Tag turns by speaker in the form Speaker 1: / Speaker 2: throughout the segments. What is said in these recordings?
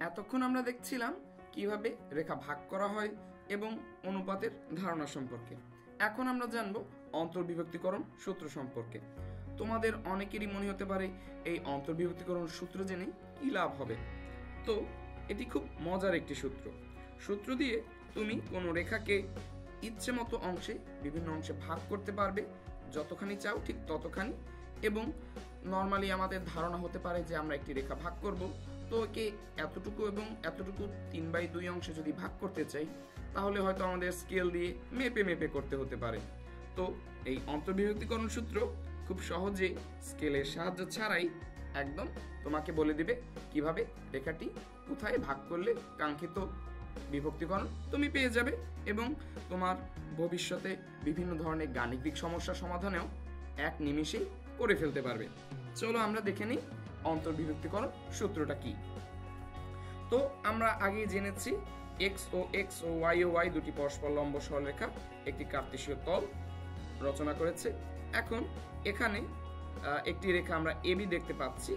Speaker 1: এতক্ষণ আমরা দেখছিলাম কীভাবে রেখা ভাগ করা হয় এবং অনুপাতের ধারণা সম্পর্কে। এখন আমরা জানব অন্তর্বিভক্তিকরণ সূত্র সম্পর্কে। তোমাদের অনেকেরই মনে হতে পারে এই অন্তর্বিভক্তিকরণ সূত্র জেনে কি লাভ হবে। তো, এটি খুব মজার একটি সূত্র। সূত্র দিয়ে তুমি কোনো রেখাকে ইচ্ছে মতো অংশে বিভিন্ন অংশে ভাগ করতে পারবে, যতখানি চাও ঠিক ততখানি এবং নর্মালি আমাদের ধারণা হতে পারে যে আমরা একটি রেখা ভাগ করব তো একে এতটুকু এবং এতটুকু তিন বাই দুই অংশে যদি ভাগ করতে চাই, তাহলে হয়তো আমাদের স্কেল দিয়ে মেপে মেপে করতে হতে পারে। তো এই অন্তর্বিভক্তিকরণ সূত্র খুব সহজে স্কেলের সাহায্য ছাড়াই একদম তোমাকে বলে দিবে কীভাবে রেখাটি কোথায় ভাগ করলে কাঙ্ক্ষিত বিভক্তিকরণ তুমি পেয়ে যাবে এবং তোমার ভবিষ্যতে বিভিন্ন ধরনের গাণিতিক সমস্যার সমাধানেও এক নিমিষেই করে ফেলতে পারবে। চলো আমরা দেখে নিই অন্তর্বিভক্তিকরণ সূত্রটা কি? তো আমরা আগে জেনেছি X O X O Y O Y দুটি পরস্পর লম্ব সরলরেখা একটি কার্তেশীয় তল রচনা করেছে। এখন এখানে একটি রেখা আমরা এবি দেখতে পাচ্ছি।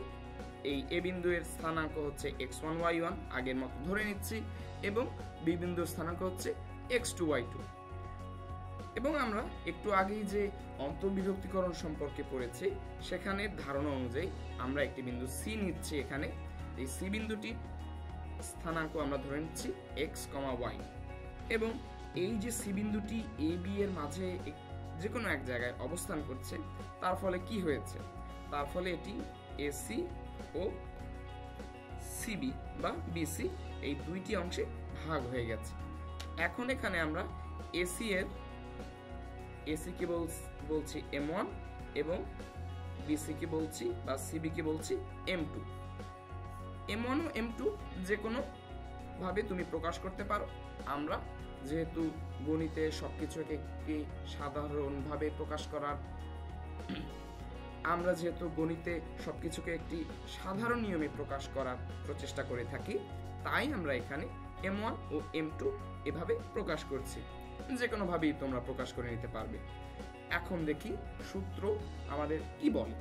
Speaker 1: এই এ বিন্দুর স্থানাঙ্ক হচ্ছে এক্স ওয়ান ওয়াই ওয়ান আগের মতো ধরে নিচ্ছি। এবং বি বিন্দুর স্থানাঙ্ক হচ্ছে এক্স টু ওয়াই টু এবং আমরা একটু আগেই যে অন্তর্বিভক্তিকরণ সম্পর্কে পড়েছি, সেখানে ধারণা অনুযায়ী আমরা একটি বিন্দু সি নিচ্ছি এখানে। এই সি বিন্দুটি স্থানাঙ্ক আমরা ধরে নিচ্ছি এক্স কমা ওয়াই এবং এই যে সি বিন্দুটি এ বি এর মাঝে যে কোনো এক জায়গায় অবস্থান করছে, তার ফলে কি হয়েছে? তার ফলে এটি এসি ও সিবি বা বিসি এই দুইটি অংশে ভাগ হয়ে গেছে। এখন এখানে আমরা এসি এর এসি কে বল- বলছি এম ওয়ান এবং বিসি কে বলছি বা সিবি কে বলছি এম টু এম ওয়ান ও এম টু যে কোনো ভাবে তুমি প্রকাশ করতে পারো। আমরা যেহেতু গণিতে সবকিছুকে একটি সাধারণভাবে প্রকাশ করার, আমরা যেহেতু গণিতে সব কিছুকে একটি সাধারণ নিয়মে প্রকাশ করার প্রচেষ্টা করে থাকি, তাই আমরা এখানে এম ওয়ান ও এম টু এভাবে প্রকাশ করছি। যে কোনোভাবেই তোমরা প্রকাশ করে নিতে পারবে। এখন দেখি সূত্র আমাদের কি বলে।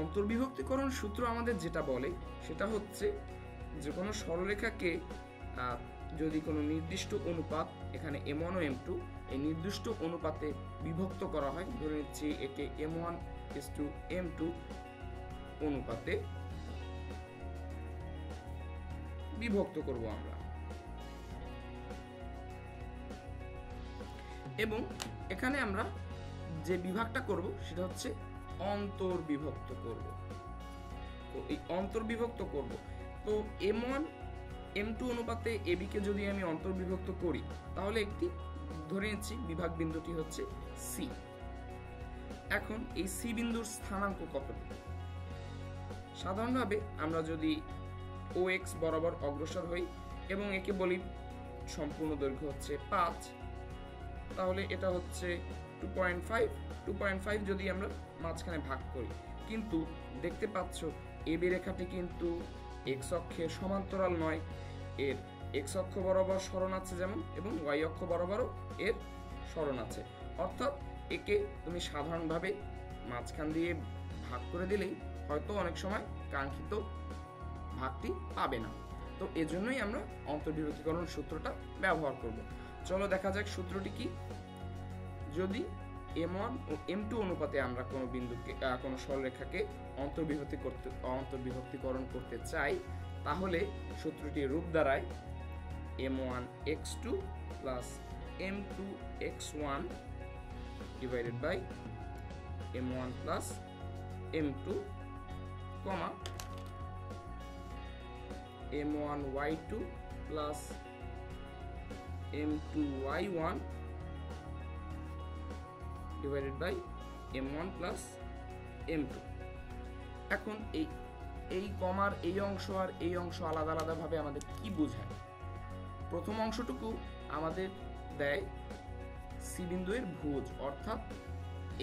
Speaker 1: অন্তর্বিভক্তিকরণ সূত্র আমাদের যেটা বলে, সেটা হচ্ছে যে কোনো সরলরেখাকে যদি কোনো নির্দিষ্ট অনুপাত এখানে এম ওয়ান ও এম টু এই নির্দিষ্ট অনুপাতে বিভক্ত করা হয়, ধরে নিচ্ছি একে M one is to M two অনুপাতে বিভক্ত করব আমরা। এবং এখানে আমরা যে বিভাগটা করব, সেটা হচ্ছে অন্তর্বিভক্ত করব। তো এই অন্তর্বিভক্ত করব। তো এম ওয়ান, এম টু অনুপাতে এবি কে যদি আমি অন্তর্বিভক্ত করি, তাহলে একটি ধরে নিচ্ছি বিভাগ বিন্দুটি হচ্ছে সি। এখন এই সি বিন্দুর স্থানাঙ্ক কতটুকু সাধারণভাবে আমরা যদি ও এক্স বরাবর অগ্রসর হই এবং একে বলি সম্পূর্ণ দৈর্ঘ্য হচ্ছে পাঁচ তাহলে এটা হচ্ছে two point five two point five যদি আমরা মাঝখানে ভাগ করি। কিন্তু দেখতে পাচ্ছ এবি রেখাটি কিন্তু এক্স অক্ষের সমান্তরাল নয়, এর এক্স অক্ষ বরাবর সরণ আছে যেমন, এবং ওয়াই অক্ষ বরাবরও এর সরণ আছে। অর্থাৎ একে তুমি সাধারণভাবে মাঝখান দিয়ে ভাগ করে দিলেই হয়তো অনেক সময় কাঙ্ক্ষিত ভাগটি পাবে না। তো এজন্যই আমরা অন্তর্বিভক্তিকরণ সূত্রটা ব্যবহার করব। চলো দেখা যাক সূত্রটি কি। যদি এম ওয়ান ও এম টু অনুপাতে আমরা কোনো বিন্দুকে কোনো সরলরেখাকে অন্তর্বিভক্তি করতে, অন্তর্বিভক্তিকরণ করতে চাই, তাহলে সূত্রটির রূপ দাঁড়ায় m one x two plus m two x one divided by m one plus m two comma m one y two plus m two y one divided by m one plus m two এখন এই এই কমার এই অংশ আর এই অংশ আলাদা আলাদাভাবে আমাদের কি বোঝায়? প্রথম অংশটুকু আমাদের দেয় সি বিন্দুয়ের ভুজ, অর্থাৎ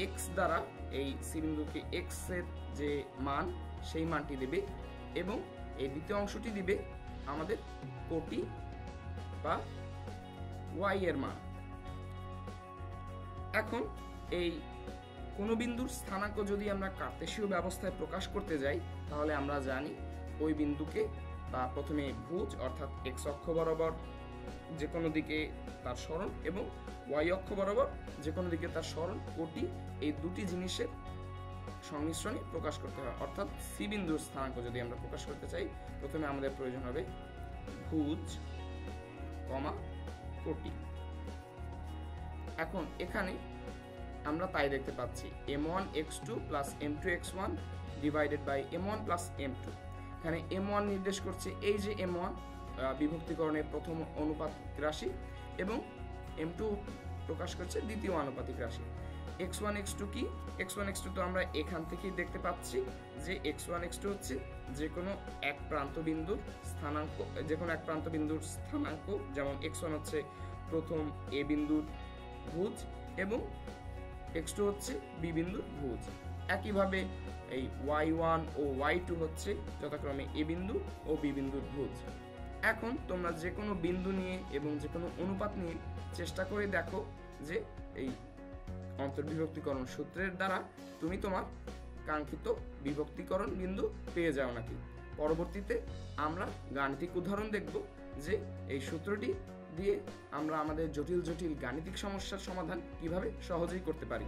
Speaker 1: এক্স দ্বারা এই সি বিন্দুকে এক্সের যে মান, সেই মানটি দেবে এবং এই দ্বিতীয় অংশটি দিবে আমাদের কোটি বা ওয়াই এর মান। এখন এই কোনো বিন্দুর স্থানাঙ্ক যদি আমরা কার্তেশীয় ব্যবস্থায় প্রকাশ করতে যাই, তাহলে আমরা জানি ওই বিন্দুকে তা প্রথমে ভুজ, অর্থাৎ এক্স অক্ষ বরাবর যে কোনো দিকে তার সরণ এবং ওয়াই অক্ষ বরাবর যে কোনো দিকে তার সরণ কোটি এই দুটি জিনিসের সংমিশ্রণে প্রকাশ করতে হয়। অর্থাৎ সি বিন্দুর স্থানাঙ্ক যদি আমরা প্রকাশ করতে চাই, প্রথমে আমাদের প্রয়োজন হবে ভুজ, কমা কোটি। এখন এখানে আমরা তাই দেখতে পাচ্ছি m one x two plus m two x one divided by m one plus m two এখানে এম ওয়ান নির্দেশ করছে এই যে এম ওয়ান বিভক্তিকরণের প্রথম অনুপাতিক রাশি এবং এম টু প্রকাশ করছে দ্বিতীয় আনুপাতিক রাশি। এক্স ওয়ান এক্স টু কি? এক্স ওয়ান এক্স টু তো আমরা এখান থেকেই দেখতে পাচ্ছি যে এক্স ওয়ান এক্স টু হচ্ছে যে কোনো এক প্রান্ত বিন্দুর স্থানাঙ্ক যে কোনো এক প্রান্ত বিন্দুর স্থানাঙ্ক, যেমন এক্স ওয়ান হচ্ছে প্রথম এ বিন্দুর ভুজ এবং এক্স টু হচ্ছে বি বিন্দুর ভুজ। একইভাবে এই ওয়াই ওয়ান ও ওয়াই টু হচ্ছে যথাক্রমে এ বিন্দু ও বি বিন্দুর ভুজ। এখন তোমরা যে কোনো বিন্দু নিয়ে এবং যে কোনো অনুপাত নিয়ে চেষ্টা করে দেখো যে এই অন্তর্বিভক্তিকরণ সূত্রের দ্বারা তুমি তোমার কাঙ্ক্ষিত বিভক্তিকরণ বিন্দু পেয়ে যাও নাকি? পরবর্তীতে আমরা গাণিতিক উদাহরণ দেখব যে এই সূত্রটি দিয়ে আমরা আমাদের জটিল জটিল গাণিতিক সমস্যার সমাধান কীভাবে সহজেই করতে পারি।